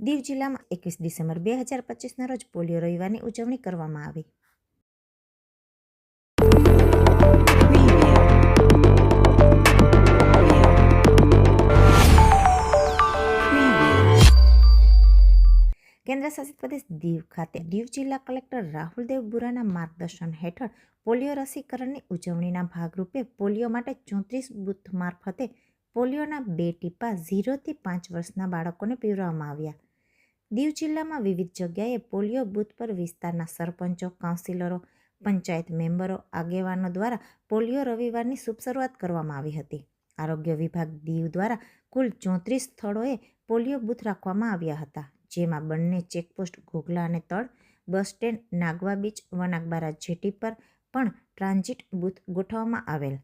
દીવ જિલ્લામાં એકવીસ ડિસેમ્બર બે હજાર પચીસના રોજ પોલિયો રવિવારની ઉજવણી કરવામાં આવી. કેન્દ્ર શાસિત પ્રદેશ દીવ ખાતે દીવ જિલ્લા કલેક્ટર રાહુલ દેવ બુરાના માર્ગદર્શન હેઠળ પોલિયો રસીકરણની ઉજવણીના ભાગરૂપે પોલિયો માટે ચોત્રીસ બૂથ મારફતે પોલિયોના બે ટીપા ઝીરોથી પાંચ વર્ષના બાળકોને પીવડાવવામાં આવ્યા. દીવ જિલ્લામાં વિવિધ જગ્યાએ પોલિયો બૂથ પર વિસ્તારના સરપંચો, કાઉન્સિલરો, પંચાયત મેમ્બરો, આગેવાનો દ્વારા પોલિયો રવિવારની શુભ શરૂઆત કરવામાં આવી હતી. આરોગ્ય વિભાગ દીવ દ્વારા કુલ ચોત્રીસ સ્થળોએ પોલિયો બૂથ રાખવામાં આવ્યા હતા, જેમાં બંને ચેકપોસ્ટ ઘોઘલા અને Tad, bus stand, Nagoa beach Vanakbara jetty પર પણ ટ્રાન્ઝિટ બૂથ ગોઠવવામાં આવેલ.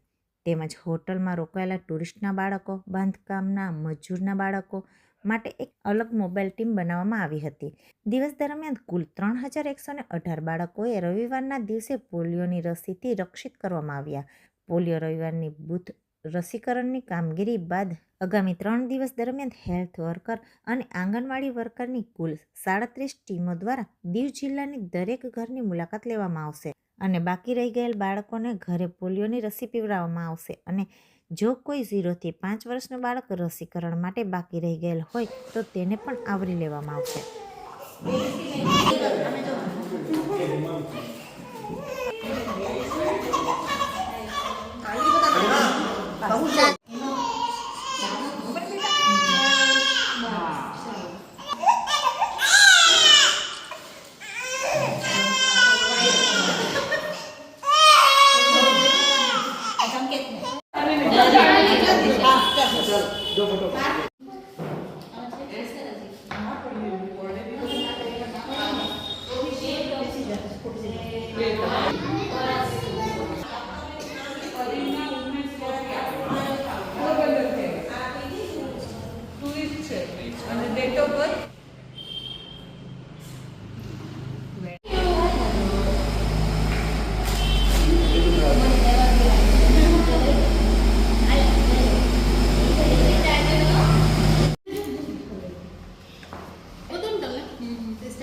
તેમજ હોટલમાં રોકાયેલા ટુરિસ્ટના બાળકો, બાંધકામના મજૂરના બાળકો માટે એક અલગ મોબાઈલ ટીમ બનાવવામાં આવી હતી. દિવસ દરમિયાન કુલ ત્રણ હજાર એકસો ને અઢાર બાળકોએ રવિવારના દિવસે પોલિયોની રસીથી રક્ષિત કરવામાં આવ્યા. પોલિયો રવિવારની બૂથ રસીકરણની કામગીરી બાદ આગામી ત્રણ દિવસ દરમિયાન હેલ્થ વર્કર અને આંગણવાડી વર્કરની કુલ સાડત્રીસ ટીમો દ્વારા દીવ જિલ્લાની દરેક ઘરની મુલાકાત લેવામાં આવશે. અને બાકી રહી ગયેલ બાળકોને ઘરે પોલિયોની રસી પીવડાવવામાં આવશે. અને જો કોઈ ઝીરોથી પાંચ વર્ષનું બાળક રસીકરણ માટે બાકી રહી ગયેલ હોય, તો તેને પણ આવરી લેવામાં આવશે.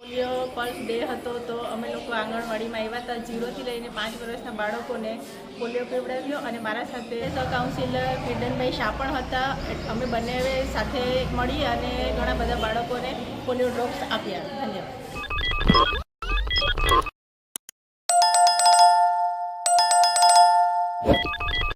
પોલિયો પલ્સ ડે હતો તો અમે લોકો આંગણવાડીમાં આવ્યા હતા. ઝીરોથી લઈને પાંચ વર્ષના બાળકોને પોલિયો પીવડાવ્યો અને મારા સાથે કાઉન્સિલર કિર્ડનભાઈ શાહ પણ હતા. અમે બંને સાથે મળી અને ઘણા બધા બાળકોને પોલિયો ડ્રોપ્સ આપ્યા. ધન્યવાદ.